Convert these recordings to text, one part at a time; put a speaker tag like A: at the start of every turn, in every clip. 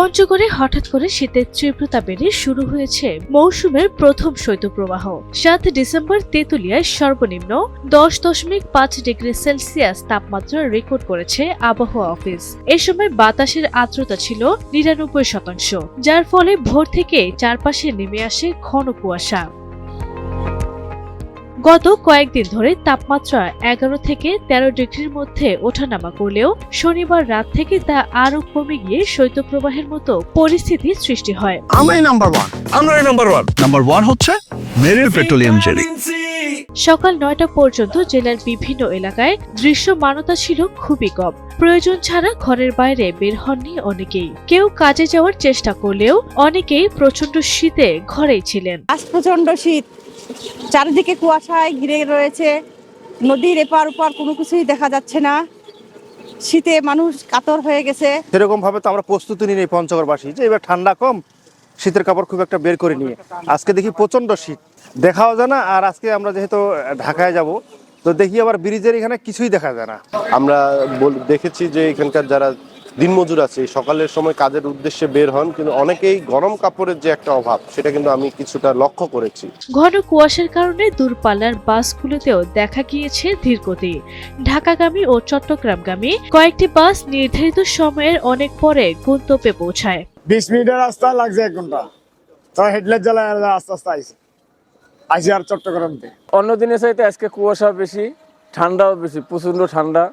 A: পঞ্চগড়ে হঠাৎ করে শীতের তীব্রতা বেড়ে শুরু হয়েছে মৌসুমের প্রথম শৈত্যপ্রবাহ। সাত ডিসেম্বর তেঁতুলিয়ায় সর্বনিম্ন দশ দশমিক পাঁচ ডিগ্রি সেলসিয়াস তাপমাত্রা রেকর্ড করেছে আবহাওয়া অফিস। এ সময় বাতাসের আর্দ্রতা ছিল নিরানব্বই শতাংশ, যার ফলে ভোর থেকে চারপাশে নেমে আসে ঘন কুয়াশা। গত কয়েকদিন ধরে তাপমাত্রা এগারো থেকে তেরো ডিগ্রির মধ্যে ওঠানামা করলেও শনিবার রাত থেকে তা আরও কমে গিয়ে শৈত্যপ্রবাহের মতো পরিস্থিতির সৃষ্টি হয়।
B: আমরাই নাম্বার ওয়ান
C: আমরাই নাম্বার ওয়ান
B: নাম্বার ওয়ান হচ্ছে মেরিল পেট্রোলিয়াম জেলি।
A: সকাল নয়টা পর্যন্ত জেলার বিভিন্ন এলাকায় দৃশ্যমানতা ছিল খুবই কম। প্রয়োজন ছাড়া ঘরের বাইরে বের হননি অনেকেই। কেউ কাজে যাওয়ার চেষ্টা করলেও অনেকেই প্রচণ্ড শীতে ঘরেই ছিলেন।
D: আজ প্রচণ্ড শীত। চারিদিকে কুয়াশায় ঘিরে রয়েছে। নদীর এপার ওপার কোনো কিছুই দেখা যাচ্ছে না। শীতে মানুষ কাতর হয়ে গেছে।
E: সেরকম ভাবে তো আমরা প্রস্তুতি নিই এই পঞ্চগড়বাসী। যে এবার ঠান্ডা কম শীতের কাপড় খুব একটা বের করে নিয়ে। আজকে দেখি প্রচণ্ড শীত। দেখাও যায় না আর আজকে আমরা যেহেতু ঢাকায় যাব তো দেখি আবার ব্রিজের এখানে কিছুই দেখা যায় না।
F: আমরা বল- দেখেছি যে এখানকার যারা দিনমজুর আছে সকালের সময় কাজের উদ্দেশ্যে বের হন কিন্তু অনেকেই গরম কাপড়ের যে একটা অভাব সেটা কিন্তু আমি কিছুটা লক্ষ্য করেছি।
A: ঘন কুয়াশার কারণে দূরপাল্লার বাসগুলোতেও দেখা গিয়েছে ধীরগতি। ঢাকাগামী ও চট্টগ্রামগামী কয়েকটি বাস নির্ধারিত সময়ের অনেক পরে গন্তব্যে পৌঁছায়।
G: বিশ মিনিটের রাস্তা লাগছে এক ঘণ্টা। তো হেডলাইট জ্বালায় আস্তে আস্তে আইসি আইসি আর চট্টগ্রাম থেকে
C: অন্য দিনের চাইতে আজকে কুয়াশা বেশি ঠান্ডাও বেশি প্রচণ্ড ঠান্ডা।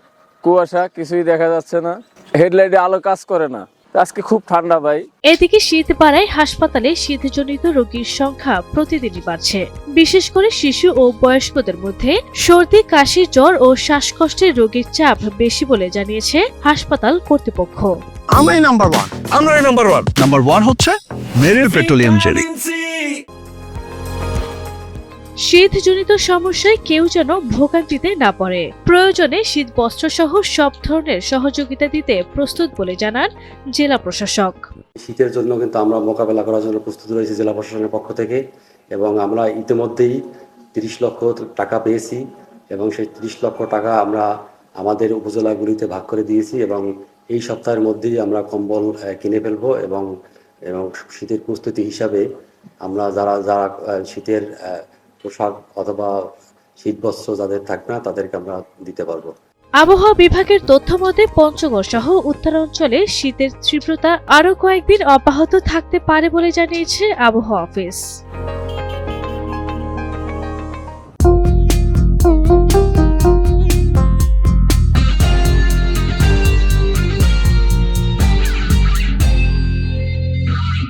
C: কুয়াশা কিছুই দেখা যাচ্ছে না। হেডলাইটে আলো কাজ করে না। আজকে খুব ঠান্ডা ভাই।
A: এদিকে শীত বাড়ায় হাসপাতালে শীতজনিত রোগীর সংখ্যা প্রতিদিনই বাড়ছে। বিশেষ করে শিশু ও বয়স্কদের মধ্যে সর্দি কাশি জ্বর ও শ্বাসকষ্টের রোগীর চাপ বেশি বলে জানিয়েছে হাসপাতাল কর্তৃপক্ষ।
B: আমরাই নাম্বার ওয়ান
C: আমরাই নাম্বার ওয়ান
B: নাম্বার ওয়ান হচ্ছে মেরিল পেট্রোলিয়াম জেলি।
A: শীতজনিত সমস্যায় কেউ যেন ভোগান্তিতে না পড়ে। প্রয়োজনে শীত বস্ত্র সহ সব ধরনের সহযোগিতা দিতে প্রস্তুত বলে জানান জেলা প্রশাসক।
H: শীতের জন্য কিন্তু আমরা মোকাবেলা করার জন্য প্রস্তুত রয়েছি জেলা প্রশাসনের পক্ষ থেকে এবং আমরা ইতিমধ্যেই তিরিশ লক্ষ টাকা পেয়েছি এবং সেই তিরিশ লক্ষ টাকা আমরা আমাদের উপজেলাগুলিতে ভাগ করে দিয়েছি এবং এই সপ্তাহের মধ্যেই আমরা কম্বল কিনে ফেলব এবং এবং শীতের প্রস্তুতি হিসাবে আমরা যারা যারা শীতের পোশাক অথবা শীত বস্ত্র যাদের থাকবে না, তাদেরকে আমরা দিতে পারব।
A: আবহাওয়া বিভাগের তথ্য মতে পঞ্চগড় সহ উত্তরাঞ্চলে শীতের তীব্রতা আরও কয়েকদিন অব্যাহত থাকতে পারে বলে জানিয়েছে আবহাওয়া অফিস।